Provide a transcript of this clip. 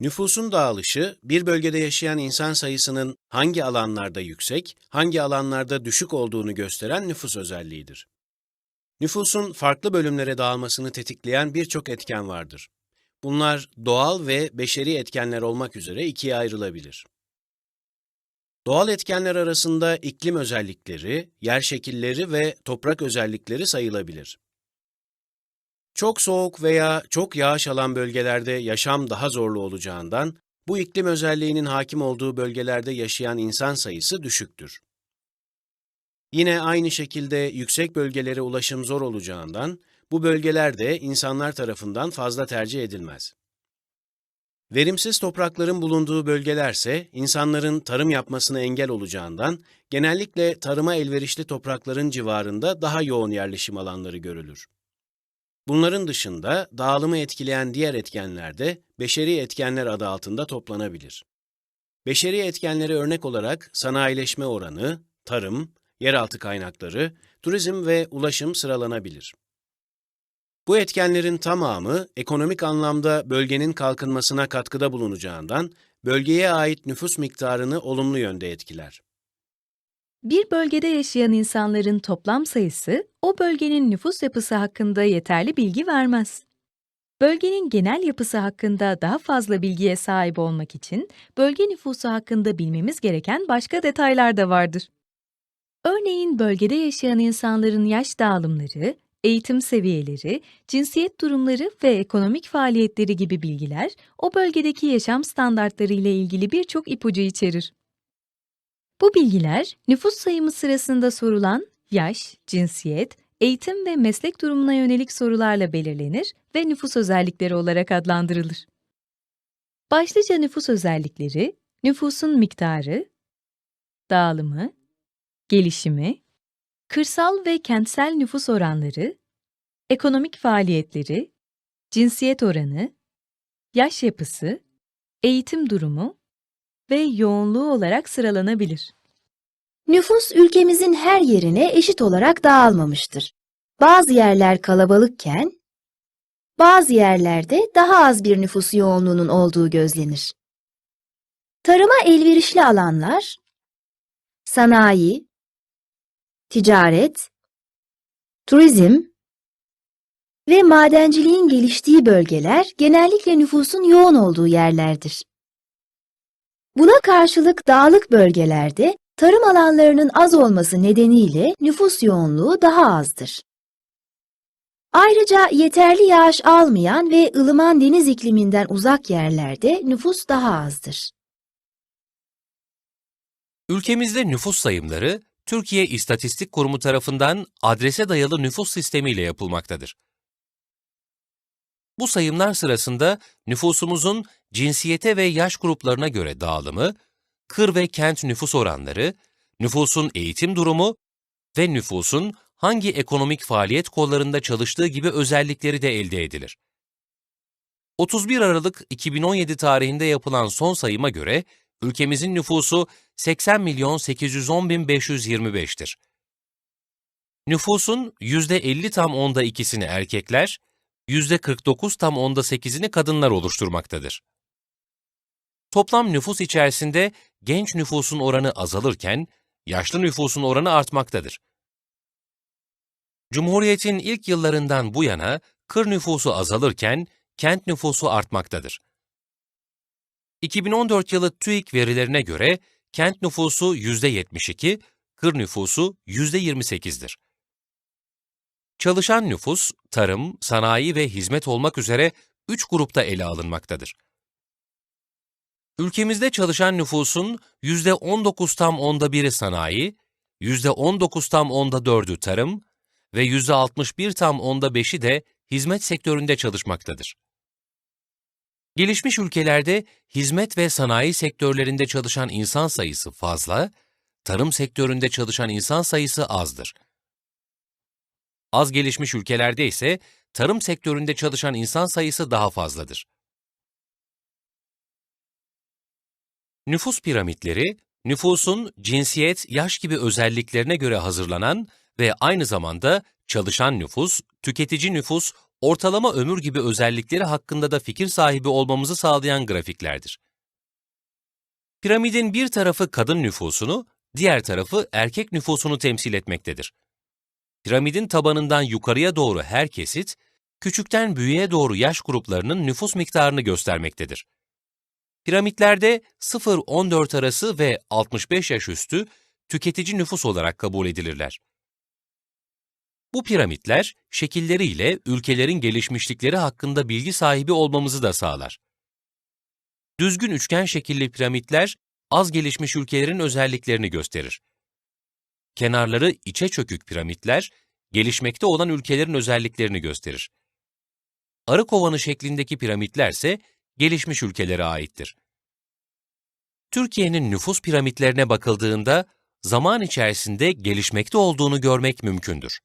Nüfusun dağılışı, bir bölgede yaşayan insan sayısının hangi alanlarda yüksek, hangi alanlarda düşük olduğunu gösteren nüfus özelliğidir. Nüfusun farklı bölümlere dağılmasını tetikleyen birçok etken vardır. Bunlar doğal ve beşeri etkenler olmak üzere ikiye ayrılabilir. Doğal etkenler arasında iklim özellikleri, yer şekilleri ve toprak özellikleri sayılabilir. Çok soğuk veya çok yağış alan bölgelerde yaşam daha zorlu olacağından, bu iklim özelliğinin hakim olduğu bölgelerde yaşayan insan sayısı düşüktür. Yine aynı şekilde yüksek bölgelere ulaşım zor olacağından, bu bölgelerde insanlar tarafından fazla tercih edilmez. Verimsiz toprakların bulunduğu bölgelerse insanların tarım yapmasına engel olacağından genellikle tarıma elverişli toprakların civarında daha yoğun yerleşim alanları görülür. Bunların dışında dağılımı etkileyen diğer etkenler de beşeri etkenler adı altında toplanabilir. Beşeri etkenlere örnek olarak sanayileşme oranı, tarım, yeraltı kaynakları, turizm ve ulaşım sıralanabilir. Bu etkenlerin tamamı ekonomik anlamda bölgenin kalkınmasına katkıda bulunacağından bölgeye ait nüfus miktarını olumlu yönde etkiler. Bir bölgede yaşayan insanların toplam sayısı, o bölgenin nüfus yapısı hakkında yeterli bilgi vermez. Bölgenin genel yapısı hakkında daha fazla bilgiye sahip olmak için, bölge nüfusu hakkında bilmemiz gereken başka detaylar da vardır. Örneğin bölgede yaşayan insanların yaş dağılımları, eğitim seviyeleri, cinsiyet durumları ve ekonomik faaliyetleri gibi bilgiler, o bölgedeki yaşam standartları ile ilgili birçok ipucu içerir. Bu bilgiler, nüfus sayımı sırasında sorulan yaş, cinsiyet, eğitim ve meslek durumuna yönelik sorularla belirlenir ve nüfus özellikleri olarak adlandırılır. Başlıca nüfus özellikleri, nüfusun miktarı, dağılımı, gelişimi, kırsal ve kentsel nüfus oranları, ekonomik faaliyetleri, cinsiyet oranı, yaş yapısı, eğitim durumu ve yoğunluğu olarak sıralanabilir. Nüfus ülkemizin her yerine eşit olarak dağılmamıştır. Bazı yerler kalabalıkken, bazı yerlerde daha az bir nüfus yoğunluğunun olduğu gözlenir. Tarıma elverişli alanlar, sanayi, ticaret, turizm ve madenciliğin geliştiği bölgeler genellikle nüfusun yoğun olduğu yerlerdir. Buna karşılık dağlık bölgelerde tarım alanlarının az olması nedeniyle nüfus yoğunluğu daha azdır. Ayrıca yeterli yağış almayan ve ılıman deniz ikliminden uzak yerlerde nüfus daha azdır. Ülkemizde nüfus sayımları, Türkiye İstatistik Kurumu tarafından adrese dayalı nüfus sistemiyle yapılmaktadır. Bu sayımlar sırasında nüfusumuzun cinsiyete ve yaş gruplarına göre dağılımı, kır ve kent nüfus oranları, nüfusun eğitim durumu ve nüfusun hangi ekonomik faaliyet kollarında çalıştığı gibi özellikleri de elde edilir. 31 Aralık 2017 tarihinde yapılan son sayıma göre ülkemizin nüfusu 80 milyon 810 bin 525'tir. Nüfusun %50 tam onda ikisini erkekler, %49 tam onda 8'ini kadınlar oluşturmaktadır. Toplam nüfus içerisinde genç nüfusun oranı azalırken, yaşlı nüfusun oranı artmaktadır. Cumhuriyetin ilk yıllarından bu yana kır nüfusu azalırken, kent nüfusu artmaktadır. 2014 yılı TÜİK verilerine göre kent nüfusu %72, kır nüfusu %28'dir. Çalışan nüfus, tarım, sanayi ve hizmet olmak üzere üç grupta ele alınmaktadır. Ülkemizde çalışan nüfusun %19 tam onda biri sanayi, %19 tam onda dördü tarım ve %61 tam onda beşi de hizmet sektöründe çalışmaktadır. Gelişmiş ülkelerde hizmet ve sanayi sektörlerinde çalışan insan sayısı fazla, tarım sektöründe çalışan insan sayısı azdır. Az gelişmiş ülkelerde ise tarım sektöründe çalışan insan sayısı daha fazladır. Nüfus piramitleri, nüfusun cinsiyet, yaş gibi özelliklerine göre hazırlanan ve aynı zamanda çalışan nüfus, tüketici nüfus, ortalama ömür gibi özellikleri hakkında da fikir sahibi olmamızı sağlayan grafiklerdir. Piramidin bir tarafı kadın nüfusunu, diğer tarafı erkek nüfusunu temsil etmektedir. Piramidin tabanından yukarıya doğru her kesit, küçükten büyüğe doğru yaş gruplarının nüfus miktarını göstermektedir. Piramitlerde 0-14 arası ve 65 yaş üstü tüketici nüfus olarak kabul edilirler. Bu piramitler, şekilleriyle ülkelerin gelişmişlikleri hakkında bilgi sahibi olmamızı da sağlar. Düzgün üçgen şekilli piramitler, az gelişmiş ülkelerin özelliklerini gösterir. Kenarları içe çökük piramitler, gelişmekte olan ülkelerin özelliklerini gösterir. Arı kovanı şeklindeki piramitler ise gelişmiş ülkelere aittir. Türkiye'nin nüfus piramitlerine bakıldığında zaman içerisinde gelişmekte olduğunu görmek mümkündür.